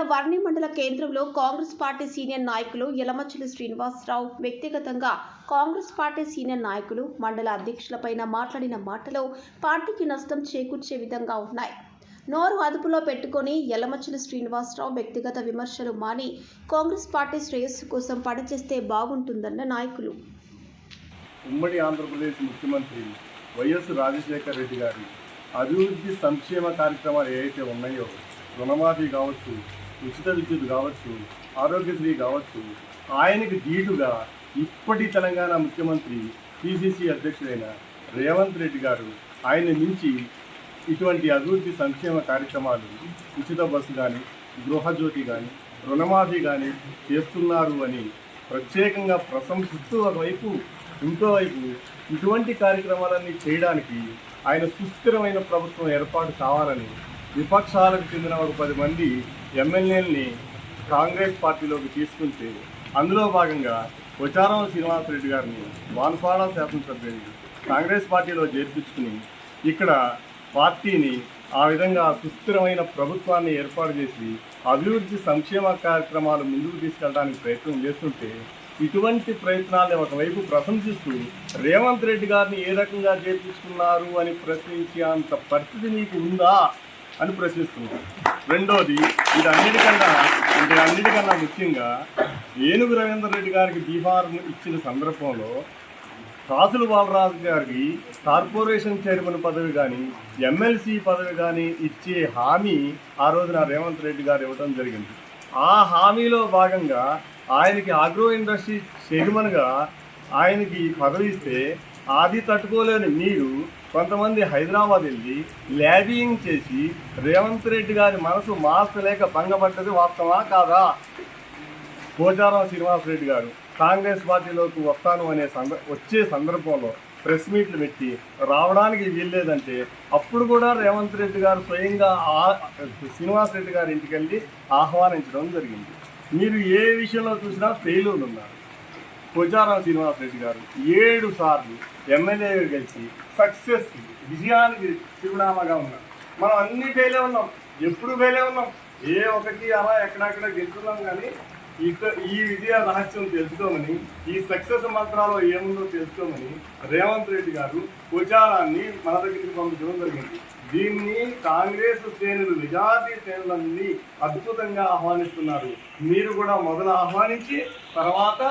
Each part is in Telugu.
నిన్న వర్ణి మండల కేంద్రంలో కాంగ్రెస్ పార్టీ సీనియర్ నాయకులు యలమచ్చలి శ్రీనివాసరావు వ్యక్తిగతంగా కాంగ్రెస్ పార్టీ సీనియర్ నాయకులు మండల అధ్యక్షులపైన మాట్లాడిన మాటలు పార్టీకి నష్టం చేకూర్చే విధంగా ఉన్నాయి. నోరు అదుపులో పెట్టుకొని యలమచిలి శ్రీనివాసరావు వ్యక్తిగత విమర్శలు మాని కాంగ్రెస్ పార్టీ శ్రేయస్సు కోసం పనిచేస్తే బాగుంటుందన్న నాయకులు. ఉమ్మడి ఆంధ్రప్రదేశ్ ముఖ్యమంత్రి వైఎస్ రాజశేఖర రెడ్డి గారి అభివృద్ధి సంక్షేమ కార్యక్రమాలు ఏవైతే ఉన్నాయో రుణమాఫీ కావచ్చు ఉచిత విద్యుత్ కావచ్చు ఆరోగ్యశ్రీ కావచ్చు ఆయనకు ధీటుగా ఇప్పటి తెలంగాణ ముఖ్యమంత్రి పిసిసి అధ్యక్షుడైన రేవంత్ రెడ్డి గారు ఆయన మించి ఇటువంటి అభివృద్ధి సంక్షేమ కార్యక్రమాలు ఉచిత బస్సు కానీ గృహజ్యోతి కానీ రుణమాఫీ కానీ చేస్తున్నారు అని ప్రత్యేకంగా ప్రశంసిస్తూ ఒకవైపు ఇంకో వైపు ఇటువంటి కార్యక్రమాలన్నీ చేయడానికి ఆయన సుస్థిరమైన ప్రభుత్వం ఏర్పాటు కావాలని విపక్షాలకు చెందిన ఒక పది మంది ఎమ్మెల్యేలని కాంగ్రెస్ పార్టీలోకి తీసుకుంటే అందులో భాగంగా కొచారం శ్రీనివాసరెడ్డి గారిని వాన్పాడ శాసనసభ్యుని కాంగ్రెస్ పార్టీలో చేర్పించుకుని ఇక్కడ పార్టీని ఆ విధంగా సుస్థిరమైన ప్రభుత్వాన్ని ఏర్పాటు చేసి అభివృద్ధి సంక్షేమ కార్యక్రమాలు ముందుకు తీసుకెళ్ళడానికి ప్రయత్నం చేస్తుంటే ఇటువంటి ప్రయత్నాన్ని ఒకవైపు ప్రశంసిస్తూ రేవంత్ రెడ్డి గారిని ఏ రకంగా చేర్పించుకున్నారు అని ప్రశ్నించే అంత పరిస్థితి మీకు ఉందా? అని ప్రశ్నిస్తున్నాం రెండోది ఇది అన్నిటికన్నా ఇది అన్నిటికన్నా ముఖ్యంగా ఏనుగు రవీంద్ర రెడ్డి గారికి బీహార్ ఇచ్చిన సందర్భంలో రాజుల బాలరాజు గారికి కార్పొరేషన్ చైర్మన్ పదవి కానీ ఎమ్మెల్సీ పదవి కానీ ఇచ్చే హామీ ఆ రోజున రేవంత్ రెడ్డి గారు ఇవ్వడం జరిగింది. ఆ హామీలో భాగంగా ఆయనకి ఆగ్రో ఇండస్ట్రీ చైర్మన్గా ఆయనకి పదవి ఇస్తే అది తట్టుకోలేని మీరు కొంతమంది హైదరాబాద్ వెళ్ళి ల్యాబింగ్ చేసి రేవంత్ రెడ్డి గారి మనసు మార్చలేక భంగపడ్డది వాస్తవా కాదా? పోచారం శ్రీనివాసరెడ్డి గారు కాంగ్రెస్ పార్టీలోకి వస్తాను అనే సంద వచ్చే సందర్భంలో ప్రెస్ మీట్లు పెట్టి రావడానికి వీల్లేదంటే అప్పుడు కూడా రేవంత్ రెడ్డి గారు స్వయంగా ఆ- శ్రీనివాస్ రెడ్డి గారి ఇంటికి వెళ్ళి ఆహ్వానించడం జరిగింది. మీరు ఏ విషయంలో చూసినా ఫెయిల్యూర్ ఉన్నారు. పోచారం శ్రీనివాస్ రెడ్డి గారు ఏడు సార్లు ఎమ్మెల్యే గెలిచి సక్సెస్ విజయానికి చిరునామాగా ఉన్నారు. మనం అన్ని ఫెయిలే ఉన్నాం ఎప్పుడు ఫెయిలే ఉన్నాం ఏ ఒకటి అలా ఎక్కడెక్కడ గెలుస్తున్నాం కానీ ఇక ఈ విజయ రహస్యం తెలుసుకోమని ఈ సక్సెస్ మంత్రాలు ఏముందో తెలుసుకోమని రేవంత్ రెడ్డి గారు ప్రచారాన్ని మన దగ్గరికి పంపించడం జరిగింది. దీన్ని కాంగ్రెస్ శ్రేణులు నిజాతీ శ్రేణులన్నీ అద్భుతంగా ఆహ్వానిస్తున్నారు. మీరు కూడా మొదలు ఆహ్వానించి తర్వాత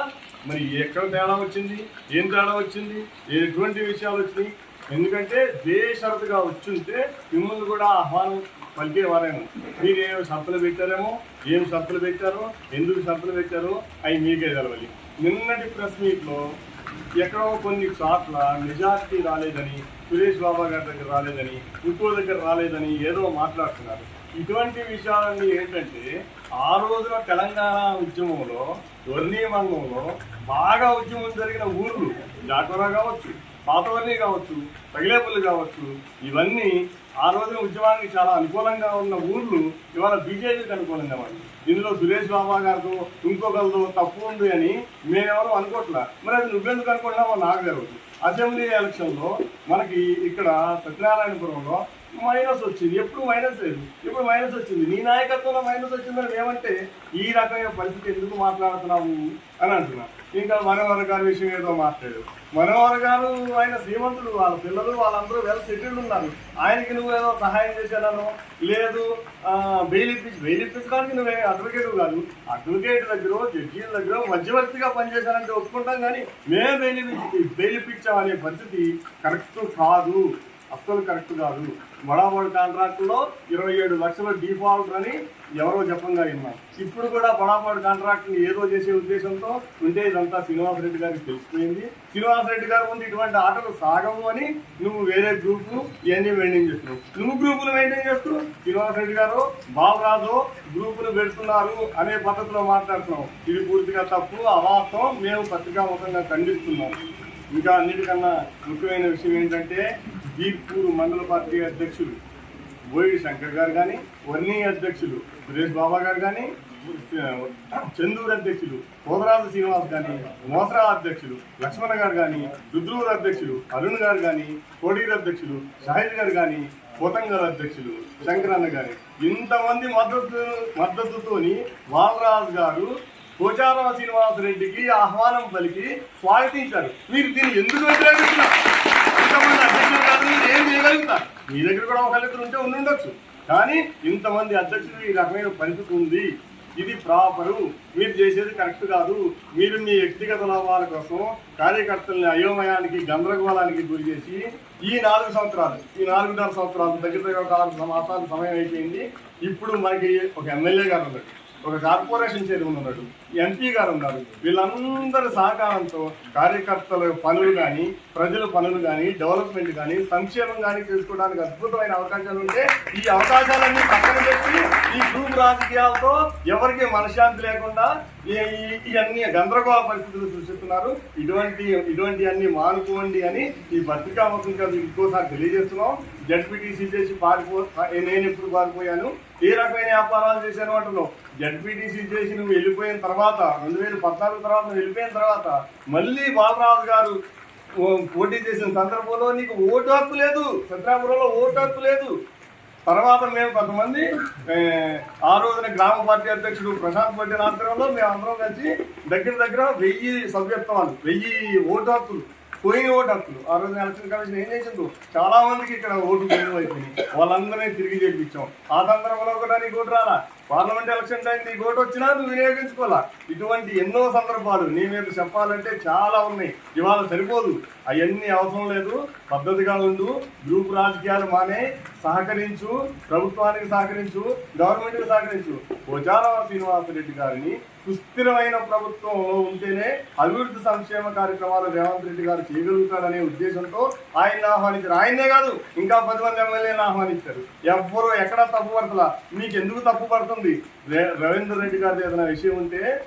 మరి ఎక్కడ తేడా వచ్చింది ఏం తేడా వచ్చింది ఎటువంటి విషయాలు వచ్చినాయి? ఎందుకంటే బేషరతుగా వచ్చుంటే మిమ్మల్ని కూడా ఆహ్వానం పలికేవారేమో. మీరు ఏం షరతులు పెట్టారేమో ఏం షరతులు పెట్టారో ఎందుకు షరతులు పెట్టారో అవి మీకే తెలవాలి. నిన్నటి ప్రెస్ మీట్లో ఎక్కడో కొన్ని చోట్ల మెజార్టీ రాలేదని సురేష్ బాబా గారి దగ్గర రాలేదని ఇంకో దగ్గర రాలేదని ఏదో మాట్లాడుతున్నారు. ఇటువంటి విషయాలన్నీ ఏంటంటే ఆ రోజున తెలంగాణ ఉద్యమంలో వర్ణీ మంగంలో బాగా ఉద్యమం జరిగిన ఊర్లు జాకరా కావచ్చు పాతవర్ణి కావచ్చు తగిలేపల్లి కావచ్చు ఇవన్నీ ఆ రోజున ఉద్యమానికి చాలా అనుకూలంగా ఉన్న ఊర్లు ఇవాళ బీజేపీకి అనుకూలంగా ఉన్నాయి. ఇందులో సురేష్ బాబా గారితో ఇంకొకరితో తప్పు ఉంది అని మేమెవరూ అనుకోట్లా. మరి అది నువ్వెందుకు అనుకుంటున్నావో నాకు జరుగుతుంది అసెంబ్లీ ఎలక్షన్లో మనకి ఇక్కడ సత్యనారాయణపురంలో మైనస్ వచ్చింది. ఎప్పుడు మైనస్ లేదు. ఇప్పుడు మైనస్ వచ్చింది? నీ నాయకత్వంలో మైనస్ వచ్చిందని ఏమంటే ఈ రకమైన పరిస్థితి ఎందుకు మాట్లాడుతున్నావు అని అంటున్నా. ఇంకా మనోహర్ గారి విషయం ఏదో మాట్లాడు. మనోహర్ గారు ఆయన శ్రీమంతుడు వాళ్ళ పిల్లలు వాళ్ళందరూ వెల్ సెటిల్డ్ ఉన్నారు. ఆయనకి నువ్వు ఏదో సహాయం చేశానో లేదు బెయిల్ ఇప్పించి బెయిల్ ఇప్పించడానికి నువ్వే అడ్వకేట్ కాదు. అడ్వకేట్ దగ్గర జడ్జీల దగ్గర మధ్యవర్తిగా పనిచేశానంటే ఒప్పుకుంటాం కానీ మేమే బెయిల్ ఇప్పి- బెయిల్ ఇప్పించామనే పరిస్థితి కరెక్ట్ కాదు. అస్సలు కరెక్ట్ కాదు. బడాబడి కాంట్రాక్టులో ఇరవై ఏడు లక్షల డిఫాల్ట్ అని ఎవరో చెప్పంగా విన్నాం. ఇప్పుడు కూడా బడాబడి కాంట్రాక్ట్ని ఏదో చేసే ఉద్దేశంతో ఉంటే ఇదంతా శ్రీనివాసరెడ్డి గారికి తెలిసిపోయింది. శ్రీనివాసరెడ్డి గారు ముందు ఇటువంటి ఆటలు సాగవు అని నువ్వు వేరే గ్రూపులు ఇవన్నీ మెయింటైన్ చేస్తున్నావు. నువ్వు గ్రూపులు మెయింటైన్ చేస్తూ శ్రీనివాసరెడ్డి గారు బాలరాజు గ్రూపులు పెడుతున్నారు అనే పద్ధతిలో మాట్లాడుతున్నావు. ఇది పూర్తిగా తప్పు అవాస్తవం. మేము పత్రికాముఖంగా ఖండిస్తున్నాం. ఇంకా అన్నిటికన్నా ముఖ్యమైన విషయం ఏంటంటే బీర్పూర్ మండల పార్టీ అధ్యక్షులు బోయి శంకర్ గారు కానీ వర్ణీ అధ్యక్షులు సురేష్ బాబా గారు కానీ చందూరు అధ్యక్షులు కోదరాజు శ్రీనివాస్ కానీ మోసరా అధ్యక్షులు లక్ష్మణ గారు కానీ రుద్రూరు అధ్యక్షులు అరుణ్ గారు కానీ కోడీరు అధ్యక్షులు షాహిద్ గారు కానీ కోతంగారు అధ్యక్షులు శంకరన్న గారి. ఇంతమంది మద్దతు మద్దతుతోని బాలరాజు గారు పోచారం శ్రీనివాసరెడ్డికి ఆహ్వానం పలికి స్వాగతించారు. మీరు దీన్ని ఎందుకు వ్యతిరేకిస్తున్నారు? మీరు ఏం మీ దగ్గర కూడా ఒకళ్ళిద్దరు ఉంటే ఉండి ఉండొచ్చు. కానీ ఇంతమంది అధ్యక్షులు ఈ రకమైన పరిస్థితి ఉంది. ఇది ప్రాపరు. మీరు చేసేది కరెక్ట్ కాదు. మీరు మీ వ్యక్తిగత లాభాల కోసం కార్యకర్తల్ని అయోమయానికి గందరగోళానికి గురి చేసి ఈ నాలుగు సంవత్సరాలు ఈ నాలుగున్నర సంవత్సరాలు దగ్గర దగ్గర ఒక ఆరు మాసాలు సమయం అయిపోయింది. ఇప్పుడు మనకి ఒక ఎమ్మెల్యే గారు ఉన్నాడు ఒక కార్పొరేషన్ చైర్మన్ ఉన్నాడు ఎంపీ గారు ఉన్నారు. వీళ్ళందరి సహకారంతో కార్యకర్తల పనులు కానీ ప్రజల పనులు కానీ డెవలప్మెంట్ కానీ సంక్షేమం కానీ చేసుకోవడానికి అద్భుతమైన అవకాశాలు ఉంటే ఈ అవకాశాలన్నీ పక్కన పెట్టి ఈ గ్రూప్ రాజకీయాలతో ఎవరికి మనశ్శాంతి లేకుండా ఈ- ఇవన్నీ గందరగోళ పరిస్థితులు సృష్టిస్తున్నారు. ఇటువంటి ఇటువంటి అన్ని మానుకోండి అని ఈ పత్రికాముఖంగా మీకు ఇంకోసారి తెలియజేస్తున్నాం. జడ్పీటీసీ చేసి పారిపో నేను ఎప్పుడు పారిపోయాను. ఏ రకమైన వ్యాపారాలు చేశాను అంటున్నావు? జడ్పీటీసీ చేసి నువ్వు వెళ్ళిపోయిన తర్వాత రెండు వేల పద్నాలుగు తర్వాత నువ్వు వెళ్ళిపోయిన తర్వాత మళ్ళీ బాలరాజు గారు పోటీ చేసిన సందర్భంలో నీకు ఓటు హక్కు లేదు. చంద్రాపురంలో ఓటు హక్కు లేదు. తర్వాత మేము కొంతమంది ఆ రోజున గ్రామ పార్టీ అధ్యక్షుడు ప్రశాంత్ పటేల్ ఆధ్వర్యంలో మేము అందరం కలిసి దగ్గర దగ్గర వెయ్యి సభ్యత్వాలు వెయ్యి ఓటు హక్కులు పోయిన ఓటు హక్కులు. ఆ రోజు ఎలక్షన్ కమిషన్ ఏం చేసిందో చాలా మందికి ఇక్కడ ఓటు పోయిన అయిపోయినాయి వాళ్ళందరినీ తిరిగి చేపించాం ఆ సందర్భంలో కూడా నీకు ఓటు రాలా? పార్లమెంట్ ఎలక్షన్ టైం నీ ఓటు వచ్చినా నువ్వు వినియోగించుకోవాలా? ఇటువంటి ఎన్నో సందర్భాలు నీ మీద చెప్పాలంటే చాలా ఉన్నాయి. ఇవాళ సరిపోదు. అవన్నీ అవసరం లేదు. పద్ధతిగా ఉండు. గ్రూప్ రాజకీయాలు మానే. సహకరించు. ప్రభుత్వానికి సహకరించు. గవర్నమెంట్కి సహకరించు. పోచారం శ్రీనివాసరెడ్డి గారిని సుస్థిరమైన ప్రభుత్వంలో ఉంటేనే అభివృద్ధి సంక్షేమ కార్యక్రమాలు రేవంత్ రెడ్డి గారు చేయగలుగుతారనే ఉద్దేశంతో ఆయన ఆహ్వానించారు. ఆయనే కాదు ఇంకా పది మంది ఎమ్మెల్యేని ఆహ్వానించారు. ఎవ్వరు ఎక్కడ తప్పు పడతలా. మీకు ఎందుకు తప్పు పడుతుంది? రే- రవీంద్ర రెడ్డి గారి ఏదైనా విషయం ఉంటే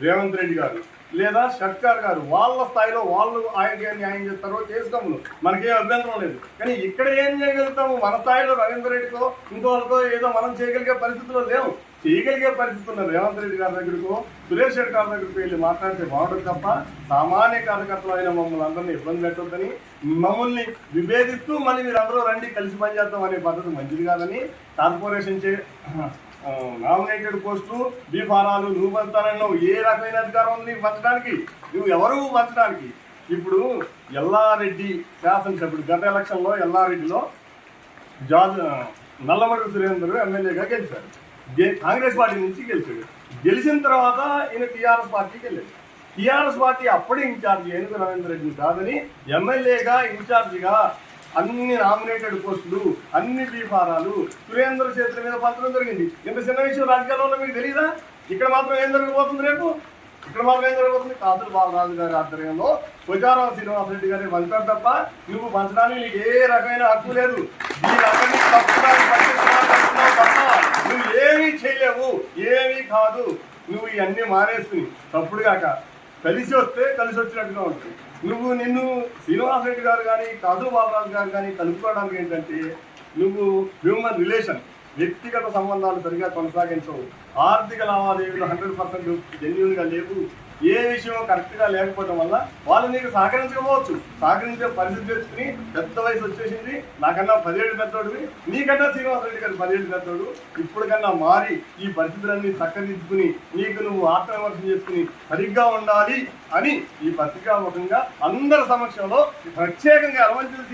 రేవంత్ రెడ్డి గారు లేదా షట్కార్ గారు వాళ్ళ స్థాయిలో వాళ్ళు ఆయనకి న్యాయం చేస్తారో చేసుకోము మనకేం అభ్యంతరం లేదు. కానీ ఇక్కడ ఏం చేయగలుగుతాము? మన స్థాయిలో రవీంద్ర రెడ్డితో ఇంకోళ్ళతో ఏదో మనం చేయగలిగే పరిస్థితుల్లో లేవు చేయగలిగే పరిస్థితి ఉన్న రేవంత్ రెడ్డి గారి దగ్గరకు సురేష్ రెడ్డి గారి దగ్గరకు వెళ్ళి మాట్లాడితే బాగుంటుంది తప్ప సామాన్య కార్యకర్తలు అయిన మమ్మల్ని అందరినీ ఇబ్బంది పెట్టొద్దని మమ్మల్ని విభేదిస్తూ మళ్ళీ మీరు అందరూ రండి కలిసి పనిచేద్దాం అనే పద్ధతి మంచిది కాదని కార్పొరేషన్ చే నామినేటెడ్ పోస్టులు బీ ఫారాలు నువ్వు పంచుతానన్నావు ఏ రకమైన అధికారం ఉంది నీకు పంచడానికి నువ్వు ఎవరు పంచడానికి? ఇప్పుడు ఎల్లారెడ్డి శాసనసభ్యుడు గత ఎలక్షన్లో ఎల్లారెడ్డిలో జార్జ్ నల్లమడు సురేందర్ ఎమ్మెల్యేగా గెలిచారు. కాంగ్రెస్ పార్టీ నుంచి గెలిచాడు. గెలిచిన తర్వాత ఈయన టీఆర్ఎస్ పార్టీకి వెళ్ళాడు. టీఆర్ఎస్ పార్టీ అప్పుడే ఇన్ఛార్జ్ ఏనుగు రవీంద్ర రెడ్డి కాదని ఎమ్మెల్యేగా ఇన్ఛార్జిగా అన్ని నామినేటెడ్ పోస్టులు అన్ని బీఫారాలు సురేంద్ర చేతుల మీద పత్రం జరిగింది. ఇంత చిన్న విషయం రాజకీయాల్లో మీకు తెలియదా ఇక్కడ మాత్రం ఏం జరగబోతుంది రేపు? ఇక్కడ మాత్రం ఏం జరగబోతుంది? కాసులు బాలరాజు గారి ఆధ్వర్యంలో పుజారావు శ్రీనివాసరెడ్డి గారిని పంచారు తప్ప నువ్వు పంచడానికి నీకు ఏ రకమైన హక్కు లేదు వీళ్ళందరినీ తప్పుగా పట్టించుకోవాలని అనుకున్నావు తప్ప నువ్వు ఏమీ చేయలేవు ఏమీ కాదు. నువ్వు ఇవన్నీ మానేసుకుని తప్పుడు కాక కలిసి వస్తే కలిసి వచ్చినట్టుగా ఉంటుంది నువ్వు నిన్ను శ్రీనివాసరెడ్డి గారు కానీ కాదు బాబురాజు గారు కానీ కలుపుకోవడానికి ఏంటంటే నువ్వు హ్యూమన్ రిలేషన్ వ్యక్తిగత సంబంధాలు సరిగా కొనసాగించవు. ఆర్థిక లావాదేవీలు హండ్రెడ్ పర్సెంట్ జెన్యున్గా లేవు. ఏ విషయం కరెక్ట్గా లేకపోవడం వల్ల వాళ్ళు నీకు సహకరించకపోవచ్చు. సహకరించే పరిస్థితి తెచ్చుకుని పెద్ద వయసు వచ్చేసింది నాకన్నా పదిహేడు పెద్దోడివి నీకన్నా శ్రీనివాసరెడ్డి గారు పదిహేడు పెద్దోడు ఇప్పుడు కన్నా మారి ఈ పరిస్థితులన్నీ చక్కదిద్దుకుని నీకు నువ్వు ఆత్మవిమర్శనం చేసుకుని సరిగ్గా ఉండాలి అని ఈ పత్రికాముఖంగా అందరి సమక్షంలో ప్రత్యేకంగా అరవంతులు